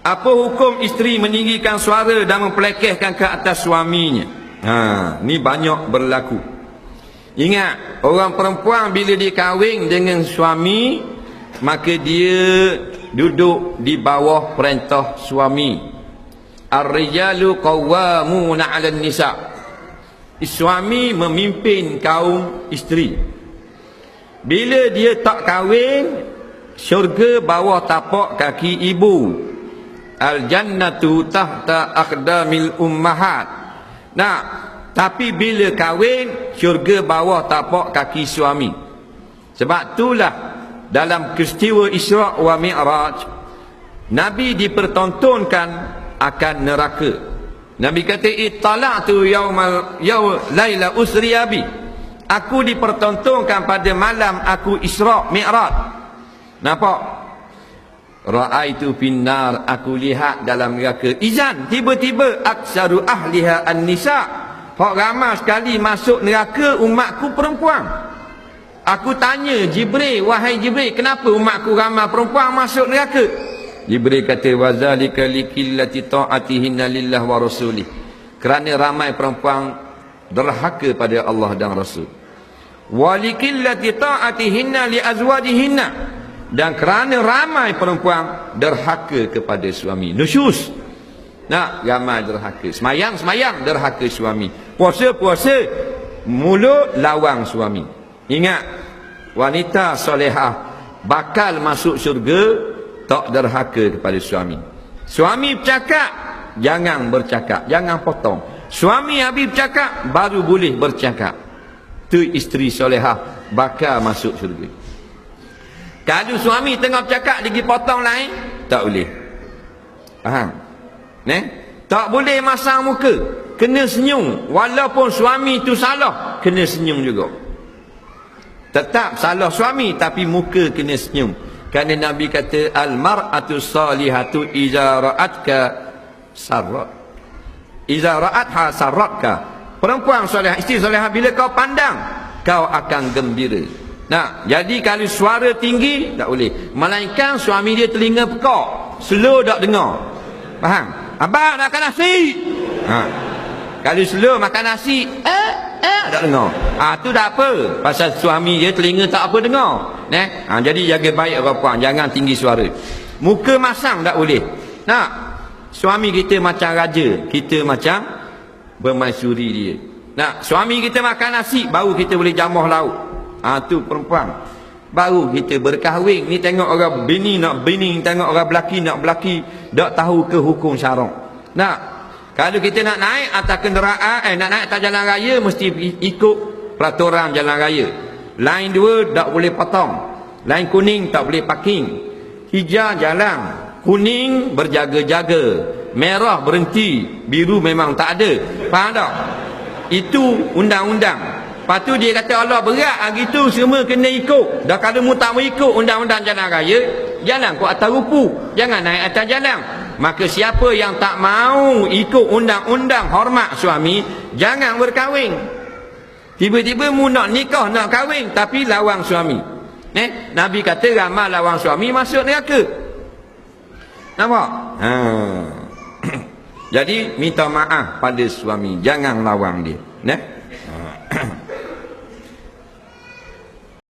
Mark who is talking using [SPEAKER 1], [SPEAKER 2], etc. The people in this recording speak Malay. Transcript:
[SPEAKER 1] Apa hukum isteri meninggikan suara dan mempelekehkan ke atas suaminya? Ha, ni banyak berlaku. Ingat, orang perempuan bila dia kahwin dengan suami, maka dia duduk di bawah perintah suami. Ar-rijalu qawwamuna 'alan nisa. Suami memimpin kaum isteri. Bila dia tak kahwin, syurga bawah tapak kaki ibu al jannatu tahta aqdamil ummahat. Nah tapi bila kahwin syurga bawah tapak kaki suami. Sebab itulah dalam peristiwa Isra wa Mi'raj Nabi dipertontonkan akan neraka. Nabi kata ittala'tu yaumal yaum laila usri abi. Aku dipertontonkan pada malam aku Isra Mi'raj. Nampak Ra'aitu finnar aku lihat dalam neraka. Izan tiba-tiba aksaru ahliha an-nisa. Hak ramai sekali masuk neraka umatku perempuan. Aku tanya Jibril, wahai Jibril, kenapa umatku ramai perempuan masuk neraka? Jibril kata wazalika likillati ta'atihinna lillah wa rasulih. Kerana ramai perempuan derhaka pada Allah dan Rasul. Walikillati ta'atihinna li azwajihinna dan kerana ramai perempuan derhaka kepada suami. Nusyus. Nak ramai derhaka. Semayang semayang derhaka suami. Puasa puasa mulut lawang suami. Ingat wanita solehah bakal masuk syurga tak derhaka kepada suami. Suami bercakap jangan bercakap jangan potong. Suami habis bercakap baru boleh bercakap. Tu isteri solehah bakal masuk syurga kalau suami tengah bercakap lagi potong lain, tak boleh. Faham? Ne? Tak boleh masang muka. Kena senyum. Walaupun suami itu salah, kena senyum juga. Tetap salah suami tapi muka kena senyum. Kerana Nabi kata al-mar'atu salihatu iza ra'atka sarrat. Iza ra'atha sarratka. Perempuan soleh, isteri soleh bila kau pandang, kau akan gembira. Nah, jadi kalau suara tinggi tak boleh. Melainkan suami dia telinga pekak, slow tak dengar. Faham? Abang nak makan nasi. Ha. Kalau slow makan nasi, eh eh tak dengar. Ah ha, tu tak apa. Pasal suami dia telinga tak apa dengar. Neh. Ha, jadi jaga baik orang puan, jangan tinggi suara. Muka masang tak boleh. Nah, suami kita macam raja, kita macam bermaisuri dia. Nah, suami kita makan nasi baru kita boleh jamuh lauk. Ha, tu perempuan. Baru kita berkahwin. Ni tengok orang bini nak bini, tengok orang belaki nak belaki, tak tahu ke hukum syarak. Nak kalau kita nak naik atas kenderaan, eh nak naik atas jalan raya mesti ikut peraturan jalan raya. Lain dua tak boleh potong. Lain kuning tak boleh parking. Hijau jalan, kuning berjaga-jaga, merah berhenti, biru memang tak ada. Faham tak? Itu undang-undang. Lepas tu dia kata Allah berat hari tu semua kena ikut. Dah kalau mu tak ikut undang-undang jalan raya, jalan kau atas rupu. Jangan naik atas jalan. Maka siapa yang tak mau ikut undang-undang hormat suami, jangan berkahwin. Tiba-tiba mu nak nikah, nak kahwin tapi lawang suami. Eh, Nabi kata ramai lawang suami masuk neraka. Nampak? Ha. Jadi minta maaf pada suami, jangan lawang dia. Nah.